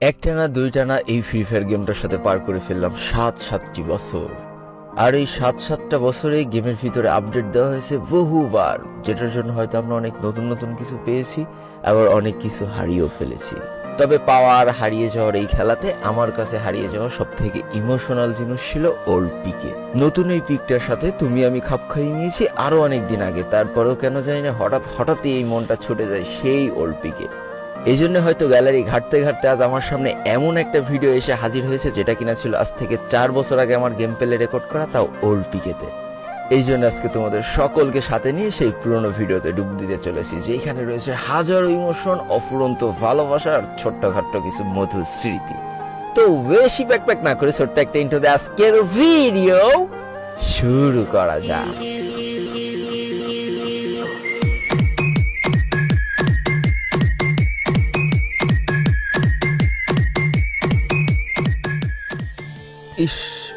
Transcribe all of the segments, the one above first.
একটা না দুইটা না এই ফ্রি ফায়ার গেমটার সাথে পার করে ফেললাম সাত সাতটি বছর। আর এই সাত সাতটা বছরে গেমের ভিতরে আপডেট দেওয়া হয়েছে বহুবার, যেটার জন্য হয়তো আমরা অনেক নতুন নতুন কিছু পেয়েছি, আবার অনেক কিছু হারিয়েও ফেলেছি। তবে পাওয়ার হারিয়ে যাওয়ার এই খেলাতে আমার কাছে হারিয়ে যাওয়া সব থেকে ইমোশনাল জিনিস ছিল ওল্ড পিকে নতুন এই পিকটার সাথে তুমি আমি খাপ খাইয়ে নিয়েছি আরও অনেক দিন আগে, তারপরেও কেন জানি না হঠাৎ, হঠাৎই এই মনটা ছুটে যায় সেই ওল্ড পিকে এই জন্য হয়তো গ্যালারি ঘাটতে ঘাটতে আজ আমার সামনে এমন একটা ভিডিও এসে হাজির হয়েছে যেটা কিনা ছিল আজ থেকে চার বছর আগে আমার গেম পেলে রেকর্ড করা তাও ওল্ড পিকেতে এই জন্য আজকে তোমাদের সকলকে সাথে নিয়ে সেই পুরনো ভিডিওতে ডুব দিতে চলেছি, যেখানে রয়েছে হাজারো ইমোশন অফুরন্ত ভালোবাসা আর ছোট্টখাট্ট কিছু মধুর স্মৃতি। তো বেশি প্যাক প্যাক না করে ছোট্ট একটা ইন্টো আজকের ভিডিও শুরু করা যাক।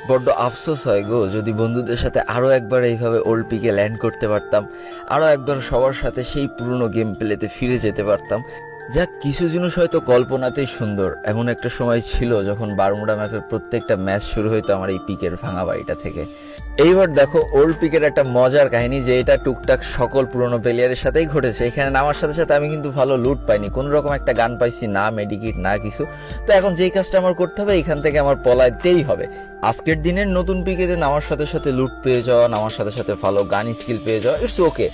বড্ড আফসোস হয় গো, যদি বন্ধুদের সাথে আরও একবার এইভাবে ওল্ড পিকে ল্যান্ড করতে পারতাম আরও একবার সবার সাথে সেই পুরনো গেম প্লেতে ফিরে যেতে পারতাম। যা কিছু জিনিস হয়তো কল্পনাতেই সুন্দর। এমন একটা সময় ছিল যখন বারমুডা ম্যাপের প্রত্যেকটা ম্যাচ শুরু হইতো আমার এই পিকের ভাঙা বাড়িটা থেকে। এইবার দেখো ওল্ড পিকের একটা মজার কাহিনী যে এটা টুকটাক সকল পুরনো প্লেয়ারের সাথেই ঘটেছে। এখানে নামার সাথে সাথে আমি কিন্তু ভালো লুট পাইনি। কোন রকম একটা গান পাইছি, না মেডিকিট না কিছু। তো এখন যেই কাজটা আমার করতে হবে, এখান থেকে আমার পলাইতেই হবে। আজকের দিনের নতুন পিকেতে নামার সাথে সাথে লুট পেয়ে যাওয়া, নামার সাথে সাথে ভালো গান স্কিল পেয়ে যাওয়া ইটস ওকে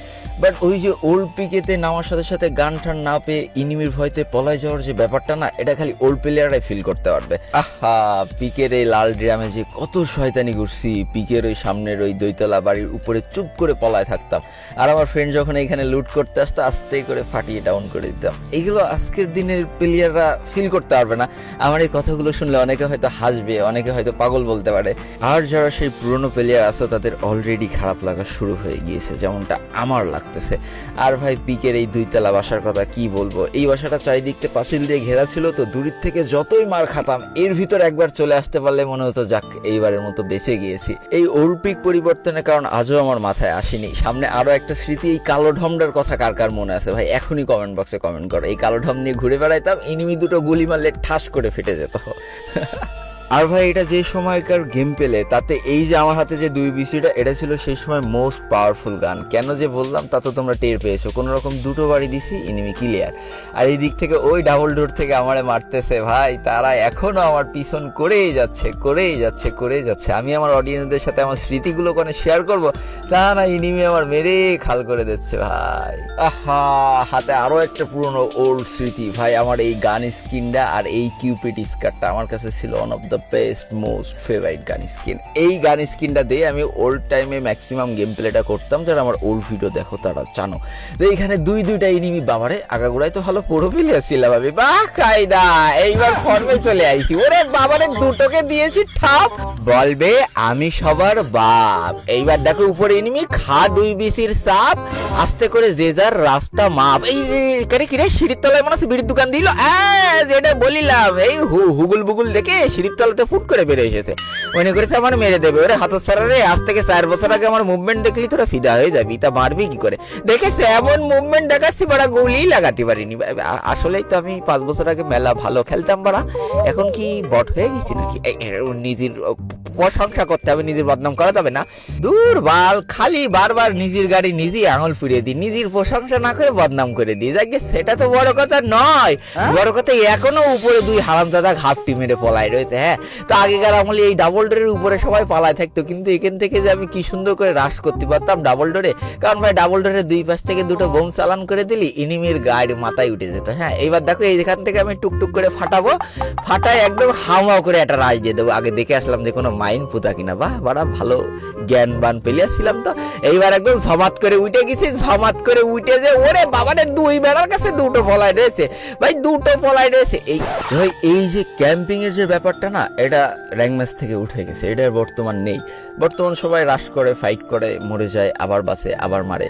বাট ওই যে ওল্ড পিকেতে নামার সাথে সাথে গান টান না পেয়ে ইনিমির ভয়তে পলাই যাওয়ার যে ব্যাপারটা না, এটা খালি ওল্ড প্লেয়াররাই ফিল করতে পারবে। আহা পিকের এই লাল ড্রামে যে কত শয়তানি ঘুরছি পিকের ওই সামনের ওই দৈতলা বাড়ির উপরে চুপ করে পলায় থাকতাম। আর আমার ফ্রেন্ড যখন এখানে লুট করতে আসতো, আস্তে করে ফাটিয়ে ডাউন করে দিতাম। এগুলো আজকের দিনের প্লেয়াররা ফিল করতে পারবে না। আমার এই কথাগুলো শুনলে অনেকে হয়তো হাসবে, অনেকে হয়তো পাগল বলতে পারে। আর যারা সেই পুরনো প্লেয়ার আছে, তাদের অলরেডি খারাপ লাগা শুরু হয়ে গিয়েছে, যেমনটা আমার লাগতেছে। আর ভাই, পিকের এই দুইতলা বাসার কথা কি বলব? এই বাসাটা চারিদিকতে পাঁচিল দিয়ে ঘেরা ছিল, তো দূরের থেকে যতই মার খাতাম, এর ভিতর একবার চলে আসতে পারলে মনে হতো, যাক, এইবারের মতো বেঁচে গিয়েছি। এই ওল্ড পিক পরিবর্তনের কারণ আজও আমার মাথায় আসেনি। সামনে আরও একটা স্মৃতি, এই কালো ঢমটার কথা কার কার মনে আছে? ভাই, এখনই কমেন্ট বক্সে কমেন্ট করো। এই কালো ঢম নিয়ে ঘুরে বেড়াইতাম ইনিমি দুটো গুলি মারলে ঠাস করে ফেটে যেত। আর ভাই, এটা যে সময়কার গেম পেলে, তাতে এই যে আমার হাতে যে দুই বিসিটা এটা ছিল সেই সময় মোস্ট পাওয়ারফুল গান। কেন যে বললাম, তা তো তোমরা টের পেয়েছ। কোনো রকম দুটো বাড়ি দিছি ইনিমি ক্লিয়ার আর এই দিক থেকে ওই ডাবল ডোর থেকে আমারে মারতেছে ভাই, তারা এখনও আমার পিছন করেই যাচ্ছে করেই যাচ্ছে করেই যাচ্ছে। আমি আমার অডিয়েন্সদের সাথে আমার স্মৃতিগুলো কোনো শেয়ার করব, তা না ইনিমি আমার মেরে খাল করে দিচ্ছে ভাই। আহা, হাতে আরও একটা পুরনো ওল্ড স্মৃতি। ভাই, আমার এই গান স্কিনটা আর এই কিউপিড স্কারটা আমার কাছে ছিল one of the best most favourite gun skin এই গান স্কিনটা দিয়ে আমি ওল্ড টাইমে ম্যাক্সিমাম গেম প্লেটা করতাম যারা আমার ওল্ড ভিডিও দেখো তারা জানো। তো এইখানে দুই দুইটা ইনিমি বাবারে আগাগোড়ায় তো ভালো পুরো প্লেয়ার ছিলাম আমি বাহ কায়দা এইবার ফর্মে চলে আইছি। ওরে বাবারে দুটোকে দিয়েছি ঠাপ। বলবে আমি সবার বাপ। এইবার দেখো উপরে ইনিমি খা দুই বিসির সাপ। আস্তে করে যে যার রাস্তা মাপ। এই কারে কিরে সিঁড়ির তলায় মনে হচ্ছে বিড়ির দোকান দিল? আহ, যেটা বলিলাম। এই হুগুল বুগুল দেখে সিঁড়ির তলাতে ফুট করে বেড়ে এসেছে। মনে করেছে আমার মেরে দেবে। ওরে হাতের সারা রে আজ থেকে চার বছর আগে আমার মুভমেন্ট দেখলি তোরা ফিদা হয়ে যাবি। তা মারবি কি করে? দেখেছে এমন মুভমেন্ট দেখাচ্ছি বড়া গুলি লাগাতে পারিনি। আসলেই তো আমি পাঁচ বছর আগে মেলা ভালো খেলতাম বড়া। এখন কি বট হয়ে গেছি নাকি? নিজের প্রশংসা করতে হবে নিজের বদনাম করা যাবে না? দূর বাল খালি বারবার নিজের গাড়ি নিজেই আঙুল ফিরিয়ে দিই। নিজের প্রশংসা না করে বদনাম করে দিই। যাকে সেটা তো বড় কথা নয়। বড় কথা এখনও উপরে দুই হারামজাদা ঘাপটি মেরে পলায় রয়েছে হ্যাঁ? তো আগেকার আমলে এই ডাবল ডোরের উপরে সবাই পালায় থাকতো, কিন্তু এখান থেকে যে আমি কি সুন্দর করে রাশ করতে পারতাম ডাবল ডোরে কারণ ভাই ডাবল ডোরের দুই পাশ থেকে দুটো বোম চালান করে দিলি ইনিমির গায়ের মাথায় উঠে যেত হ্যাঁ? এইবার দেখো, এইখান থেকে আমি টুকটুক করে ফাটাবো, ফাটায় একদম হাওয়া করে একটা রাজ দিয়ে দেবো। আগে দেখে আসলাম যে কোনো মাইন পুতা কিনা, বাহ, বড়া ভালো জ্ঞান বান পেলে ছিলাম তো। এইবার একদম ঝমাত করে উঠে গেছি ঝমাত করে উঠে যে, ওরে বাবারে দুই বেড়ার কাছে দুটো পলাই রয়েছে। ভাই, দুটো পলাই রয়েছে। এই এই যে ক্যাম্পিং এর যে ব্যাপারটা না এটা র্যাঙ্ক ম্যাচ থেকে উঠে গেছে, এটা বর্তমান নেই। বর্তমান সবাই রাশ করে ফাইট করে, মরে যায়, আবার বাঁচে, আবার মারে।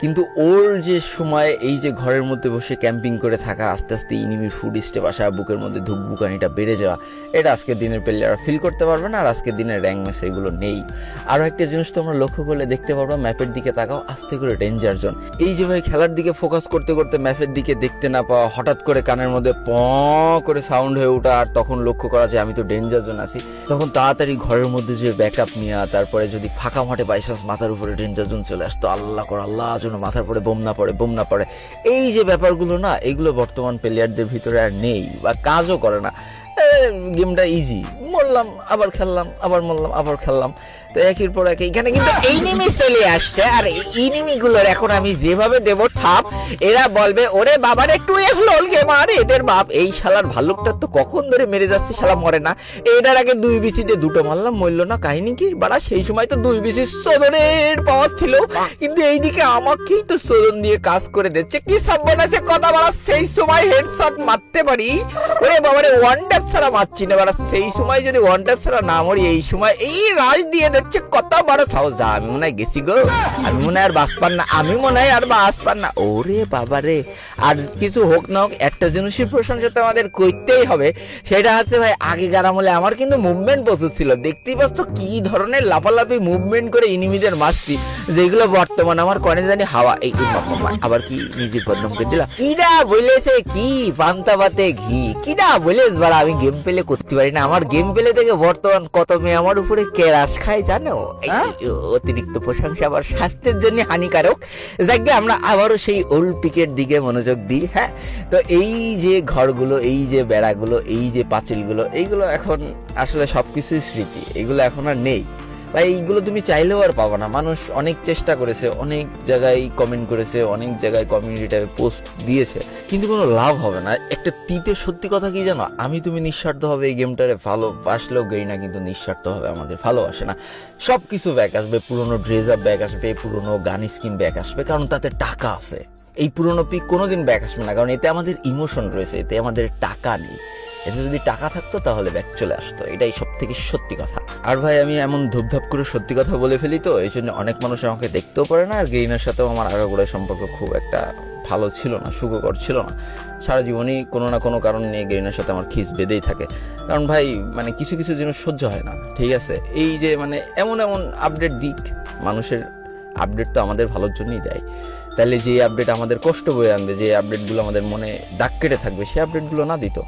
কিন্তু ওর যে সময়, এই যে ঘরের মধ্যে বসে ক্যাম্পিং করে থাকা, আস্তে আস্তে ইনিমির ফুড স্টেপ আসা, বুকের মধ্যে ধুকবুকানিটা বেড়ে যাওয়া, এটা আজকের দিনের প্লেয়াররা ফিল করতে পারবে না, আর আজকের দিনের র্যাঙ্ক ম্যাচ এগুলো নেই। আরও একটা জিনিস তোমরা লক্ষ্য করলে দেখতে পারবা ম্যাপের দিকে তাকাও, আস্তে করে ডেঞ্জার জোন এই যে ভাই খেলার দিকে ফোকাস করতে করতে ম্যাপের দিকে দেখতে না পাওয়া, হঠাৎ করে কানের মধ্যে প করে সাউন্ড হয়ে ওঠা, আর তখন লক্ষ্য করা যে আমি তো ডেঞ্জার জোন আছি। তখন তাড়াতাড়ি ঘরের মধ্যে যে ব্যাকআপ নেওয়া তারপরে যদি ফাঁকা মাঠে বাইচান্স মাথার উপরে ডেঞ্জার জোন চলে আসতো, আল্লাহ করে আল্লাহ যেন মাথার পরে বোম না পড়ে, বোম না পড়ে। এই যে ব্যাপারগুলো না, এগুলো বর্তমান প্লেয়ারদের ভিতরে আর নেই বা কাজও করে না। গেমটা ইজি মরলাম, আবার খেললাম, আবার মরলাম, আবার খেললাম। তো একের পর এক এখানে কিন্তু এইনিমি চলে আসছে। আর ইনিমি গুলোর এখন আমি যেভাবে দেব থাপ এরা বলবে, ওরে বাবারে টুয়েলভ লোল গেমার এদের বাপ। এই শালার ভাল্লুকটা তো কখন ধরে মেরে যাচ্ছে, শালা মরে না। এটার আগে দুই বিচিতে দুটো মারলাম, মরলো না কাহিনী কি? বাড়া, সেই সময় তো দুই বিচি সোদনের পাওয়ার ছিল। কিন্তু এইদিকে আমাকেই তো সোদন দিয়ে কাজ করে দিচ্ছে। কি সম্মান আছে কথা বাড়া সেই সময় হেডশট মারতে পারি। ওরে বাবারে ওয়ান ট্যাপ ছাড়া মারছি না। বাড়া সেই সময় যদি ওয়ান ট্যাপ ছাড়া না মরি, এই সময় এই রাজ দিয়ে দিচ্ছে কত বড় সাহস। যা আমি মনে হয় গেছি গো। আমি মনে হয় আর বাস না। আমি মনে হয় আর বাস পান না। ওরে বাবারে আর কিছু হোক না হোক, একটা জিনিসের প্রশংসা তো আমাদের করতেই হবে। সেটা হচ্ছে ভাই, আগেকার আমলে আমার কিন্তু মুভমেন্ট প্রচুর ছিল। দেখতেই পাচ্ছ কি ধরনের লাফালাফি মুভমেন্ট করে ইনিমিদের মারছি। যেগুলো বর্তমানে আমার কনে জানি হাওয়া। এই বাবা আবার কি নিজে বদনাম করে দিলাম। কিডা বলেছে কি? পান্তা ভাতে ঘি। কিডা বলেছ? বাড়া আমি গেম পেলে করতে পারি না। আমার গেম পেলে থেকে বর্তমান কত মেয়ে আমার উপরে কেরাস খায় জানো? হ্যাঁ? অতিরিক্ত প্রশংসা আবার স্বাস্থ্যের জন্য হানিকারক। যাকে আমরা আবারও সেই ওল্ড পিকের দিকে মনোযোগ দিই হ্যাঁ? তো এই যে ঘরগুলো এই যে বেড়াগুলো এই যে পাঁচিলগুলো এইগুলো এখন আসলে সব কিছুই স্মৃতি। এগুলো এখন আর নেই। বা এইগুলো তুমি চাইলেও আর পাবো না। মানুষ অনেক চেষ্টা করেছে, অনেক জায়গায় কমেন্ট করেছে, অনেক জায়গায় কমিউনিটি পোস্ট দিয়েছে, কিন্তু কোনো লাভ হবে না। একটা তিতে সত্যি কথা কি জানো? আমি তুমি নিঃস্বার্থভাবে এই গেমটারে ভালোবাসলেও গেই না, কিন্তু নিঃস্বার্থ হবে আমাদের ভালোবাসে না। সব কিছু ব্যাক আসবে, পুরোনো ড্রেস আপ ব্যাক আসবে, পুরোনো গান স্কিন ব্যাক আসবে, কারণ তাতে টাকা আছে। এই পুরোনো পিক কোনোদিন ব্যাক আসবে না, কারণ এতে আমাদের ইমোশন রয়েছে, এতে আমাদের টাকা নেই। এতে যদি টাকা থাকতো, তাহলে ব্যাগ চলে আসতো। এটাই সব থেকে সত্যি কথা। আর ভাই, আমি এমন ধূপধাপ করে সত্যি কথা বলে ফেলি তো, এই জন্য অনেক মানুষ আমাকে দেখতেও পারে না। আর গ্রিনের সাথেও আমার আগাগোড়ায় সম্পর্ক খুব একটা ভালো ছিল না, সুখকর ছিল না। সারা জীবনই কোনো না কোনো কারণ নিয়ে গ্রিনের সাথে আমার খিস বেঁধেই থাকে। কারণ ভাই মানে কিছু কিছু জিনিস সহ্য হয় না, ঠিক আছে? এই যে মানে এমন এমন আপডেট দিক, মানুষের আপডেট তো আমাদের ভালোর জন্যই দেয়। তাহলে যে আপডেট আমাদের কষ্ট বয়ে আনবে, যে আপডেটগুলো আমাদের মনে দাগ কেটে থাকবে, সেই আপডেটগুলো না দিত।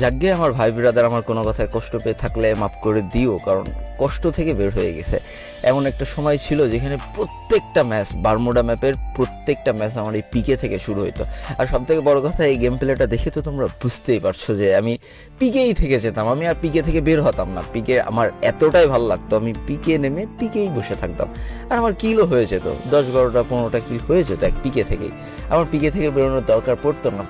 যাকে আমার ভাই ব্রাদার আমার কোনো কথায় কষ্ট পেয়ে থাকলে মাফ করে দিও, কারণ কষ্ট থেকে বের হয়ে গেছে। এমন একটা সময় ছিল যেখানে প্রত্যেকটা ম্যাচ বারমুডা ম্যাপের প্রত্যেকটা ম্যাচ আমার এই পিকে থেকে শুরু হতো আর সব থেকে বড় কথা, এই গেম প্লেটা দেখে তো তোমরা বুঝতেই পারছ যে আমি পিকেই থেকে যেতাম। আমি আর পিকে থেকে বের হতাম না। পিকে আমার এতটাই ভালো লাগতো। আমি পিকে নেমে পিকেই বসে থাকতাম। আর আমার কিলো হয়ে যেত। দশ, বারোটা, পনেরোটা কিল হয়ে যেত এক পিকে থেকেই। আমার পিকে থেকে বেরোনোর দরকার পড়তো না।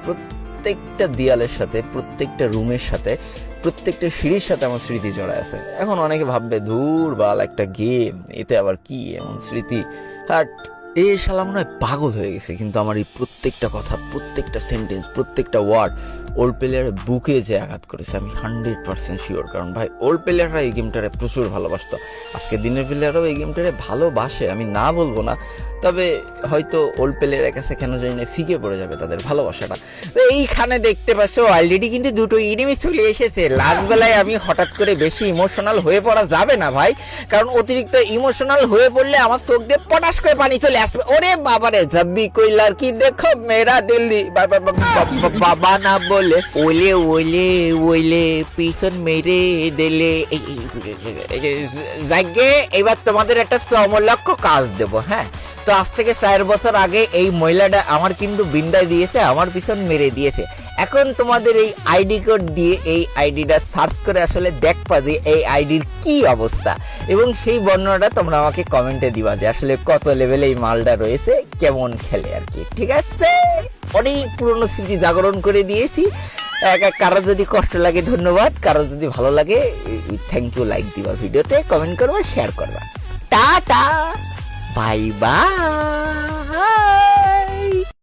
প্রত্যেকটা দেয়ালের সাথে, প্রত্যেকটা রুমের সাথে, প্রত্যেকটা সিঁড়ির সাথে আমার স্মৃতি জড়ায় আছে। এখন অনেকে ভাববে, ধূর, বাল, একটা গেম এতে আবার কি এমন স্মৃতি? হাট, এ হয় পাগল হয়ে গেছে, কিন্তু আমার এই প্রত্যেকটা কথা, প্রত্যেকটা সেন্টেন্স প্রত্যেকটা ওয়ার্ড ওল্ড প্লেয়ারের বুকে যে আঘাত করেছে, আমি হান্ড্রেড পার্সেন্ট শিওর কারণ ভাই ওল্ড প্লেয়াররা এই গেমটারে প্রচুর ভালোবাসতো। আজকে দিনের প্লেয়াররাও এই গেমটারে ভালোবাসে, আমি না বলব না, তবে হয়তো ওল্ড প্লেয়ারের কাছে কেন জানি না ফিকে পড়ে যাবে তাদের ভালোবাসাটা। তো এইখানে দেখতে পাচ্ছ অলরেডি কিন্তু দুটো ইনিমি চলে এসেছে। লাস্ট বেলায় আমি হঠাৎ করে বেশি ইমোশনাল হয়ে পড়া যাবে না ভাই, কারণ অতিরিক্ত ইমোশনাল হয়ে পড়লে আমার চোখ দিয়ে পটাশ করে পানি চলে আসবে। ওরে বাবারে, জব্বি কইলার কি দেখো? মেরা দিল্লি বাবা না বলে ওলে ওলে ওলে, পিছন মেরে দিলে। যাকে এবার তোমাদের একটা সমলক্ষ কাজ দেব হ্যাঁ? তো আজ থেকে চার বছর আগে এই মহিলাটা আমার কিন্তু বিন্দায় দিয়েছে, আমার পিছন মেরে দিয়েছে। এখন তোমাদের এই আইডি কোড দিয়ে এই আইডিটা সার্চ করে আসলে দেখবা যে এই আইডির কি অবস্থা। এবং সেই বর্ণনাটা তোমরা আমাকে কমেন্টে দিবা যে আসলে কত লেভেলে এই মালটা রয়েছে, কেমন খেলে আর কি। ঠিক আছে? অনেক পুরনো স্মৃতি জাগরণ করে দিয়েছি। কারও যদি কষ্ট লাগে, ধন্যবাদ। কারও যদি ভালো লাগে থ্যাংক ইউ লাইক দিবা ভিডিওতে কমেন্ট করবা শেয়ার করবা। টাটা! Bye bye